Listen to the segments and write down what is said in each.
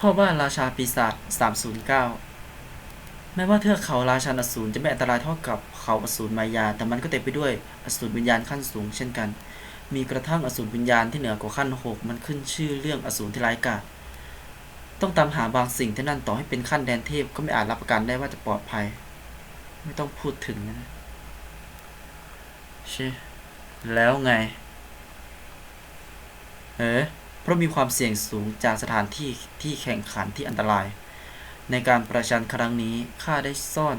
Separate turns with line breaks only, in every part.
พ่อบ้านราชาปีศาจ309 แม้ว่าเทือกเขาราชันอสูรจะไม่อันตรายเท่ากับเขาอสูรมายา แต่มันก็เต็มไปด้วยอสูรวิญญาณขั้นสูงเช่นกัน มีกระทั่งอสูรวิญญาณที่เหนือกว่าขั้นหกมันขึ้นชื่อเรื่องอสูรที่ร้ายกาจ ต้องตามหาบางสิ่งที่นั่นต่อให้เป็นขั้นแดนเทพก็ไม่อาจรับประกันได้ว่าจะปลอดภัย ไม่ต้องพูดถึงนะชิแล้วไง เอ๋ เพราะมีความเสี่ยงสูงจากสถานที่ที่แข่งขันที่อันตราย ในการประชันครั้งนี้ข้าได้ซ่อน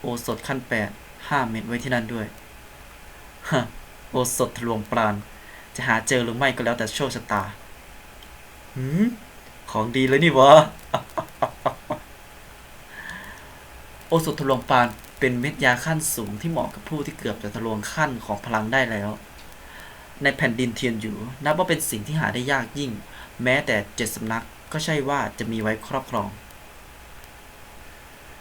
โอสถขั้นแปดห้าเม็ดไว้ที่นั่นด้วยฮะโอสถทะลวงปราณ จะหาเจอหรือไม่ก็แล้วแต่โชคชะตาหืมของดีเลยนี่วะโอสถทะลวงปราณเป็นเม็ดยาขั้นสูงที่เหมาะกับผู้ที่เกือบจะทะลวงขั้นของพลังได้แล้ว ในแผ่นดินเทียนอยู่ นับว่าเป็นสิ่งที่หาได้ยากยิ่ง แม้แต่เจ็ดสำนักก็ใช่ว่าจะมีไว้ครอบครอง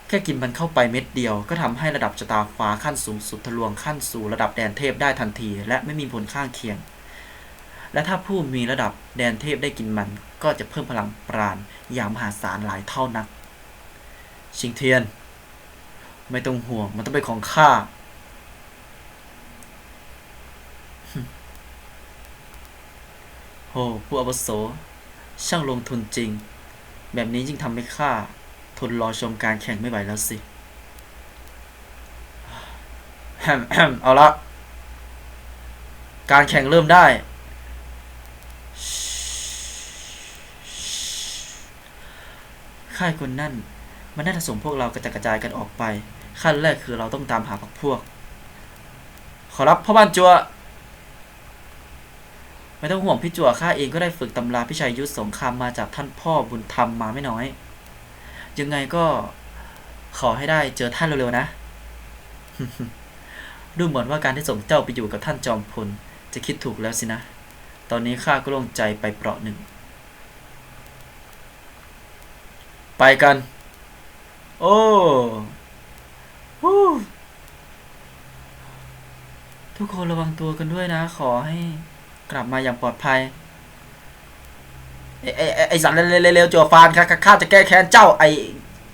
แค่กินมันเข้าไปเม็ดเดียว ก็ทำให้ระดับชะตาฟ้าขั้นสูงสุดทะลวงขั้นสู่ระดับแดนเทพได้ทันที และไม่มีผลข้างเคียง และถ้าผู้มีระดับแดนเทพได้กินมันก็จะเพิ่มพลังปราณอย่างมหาศาลหลายเท่านัก ชิงเทียน ไม่ต้องห่วงมันต้องเป็นของข้า โอ้ผู้อาวุโส ช่างลงทุนจริง แบบนี้ยิ่งทำให้ข้าทนรอชมการแข่งไม่ไหวแล้วสิ เอาละ การแข่งเริ่มได้ ค่ายคนนั่น มันน่าจะส่งพวกเรากระจัดกระจายกันออกไป ขั้นแรกคือเราต้องตามหาพวกพวก ขอรับพ่อบ้านจัว ไม่ต้องห่วงพี่จั่วข้าเองก็ได้ฝึกตำราพิชัยยุทธสงครามมาจากท่านพ่อบุญธรรมมาไม่น้อย ยังไงก็ขอให้ได้เจอท่านเร็วๆนะ ดูเหมือนว่าการที่ส่งเจ้าไปอยู่กับท่านจอมพลจะคิดถูกแล้วสินะ ตอนนี้ข้าก็โล่งใจไปเปราะหนึ่ง ไปกัน โอ้ฮู้ทุกคนระวังตัวกันด้วยนะ ขอให้ กลับมาอย่างปลอดภัยไอ้ไอ้ไอ้สัตว์เร็วๆๆจัวฟานข้าข้าจะแก้แค้นเจ้าไอ้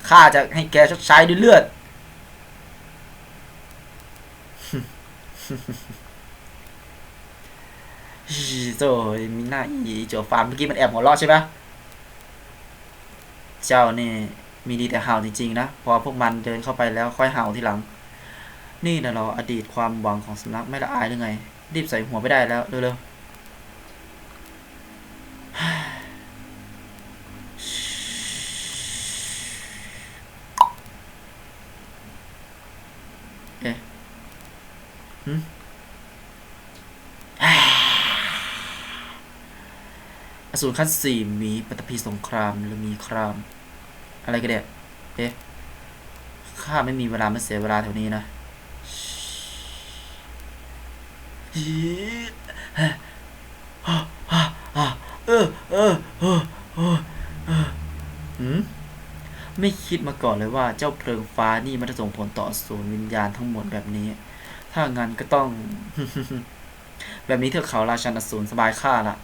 ข้าจะให้แกชดใช้ด้วยเลือดโจ้ยมีหน้าอีจัวฟานเมื่อกี้มันแอบหัวเราะใช่ไหมเจ้านี่มีดีแต่เห่าจริงๆนะพอพวกมันเดินเข้าไปแล้วค่อยเห่าทีหลัง นี่นะเราอดีตความหวังของสำนักไม่ละอายหรือไง รีบใส่หัวไปได้แล้วเร็วๆ เอ๊ะหึอสูรขั้นสี่มีปัตพีสงครามหรือมีคราม อะไรกันเนี่ยเอ๊ะข้าไม่มีเวลามาเสียเวลาแถวนี้นะ เออเออเออเออเออหืม ไม่คิดมาก่อนเลยว่าเจ้าเพลิงฟ้านี่มันจะส่งผลต่อศูนย์วิญญาณทั้งหมดแบบนี้ ถ้างั้นก็ต้อง แบบนี้เทือกเขาราชันอสูรสบายข้าละ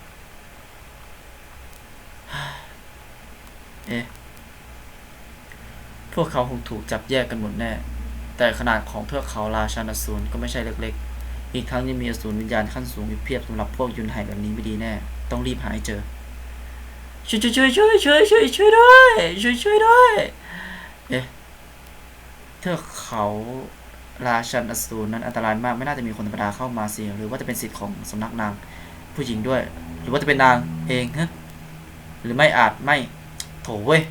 เอ๊ะพวกเขาคงถูกจับแยกกันหมดแน่ แต่ขนาดของเทือกเขาราชันอสูรก็ไม่ใช่เล็กๆ อีกทั้งยังมีอสูรวิญญาณขั้นสูงอยู่เพียบสำหรับพวกยุนไห่แบบนี้ไม่ดีแน่ ต้องรีบหาให้เจอ ช่วยช่วยช่วยช่วยช่วยช่วยช่วยด้วยช่วยช่วยด้วยเอ๊ะเทือกเขาราชันอสูรนั้นอันตรายมากไม่น่าจะมีคนธรรมดาเข้ามาเสิหรือว่าจะเป็นสิทธิ์ของสำนักนางผู้หญิงด้วย หรือว่าจะเป็นนางเองฮะหรือไม่อาจไม่โถเว้ย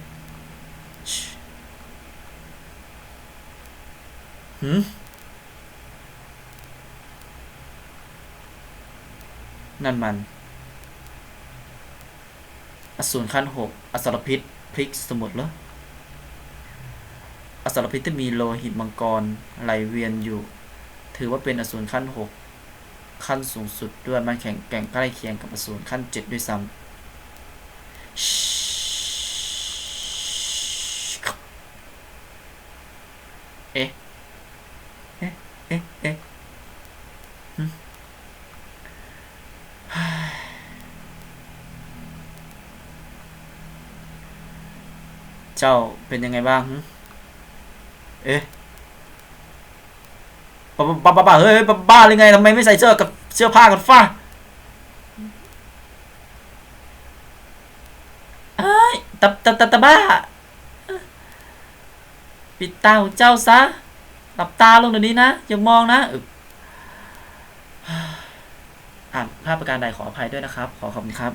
ชิหืมนั่นมัน อสูรขั้นหกอสรพิษพลิกสมุดเหรออสรพิษที่มีโลหิตมังกรไหลเวียนอยู่ ถือว่าเป็นอสูรขั้นหกขั้นสูงสุดด้วยมันแข่งแกร่งใกล้เคียงกับอสูรขั้นเจ็ดด้วยซ้ำเอ๊ะ เอ๊ะ เอ๊ะ เอ๊ะหึ เเจ้าเป็นยังไงบ้าง เอ๊ะบ้าบ้าบ้าเฮ้ยบ้าบ้าหรือไงทำไมไม่ใส่เสื้อกับเสื้อผ้ากันฟ้าเอ้ยตะตะตะตะบ้า ปิดตาของเจ้าซะ หลับตาลงเดี๋ยวนี้นะ อย่ามองนะอ่านภาพประการใดขออภัยด้วยนะครับ ขอขอบคุณครับ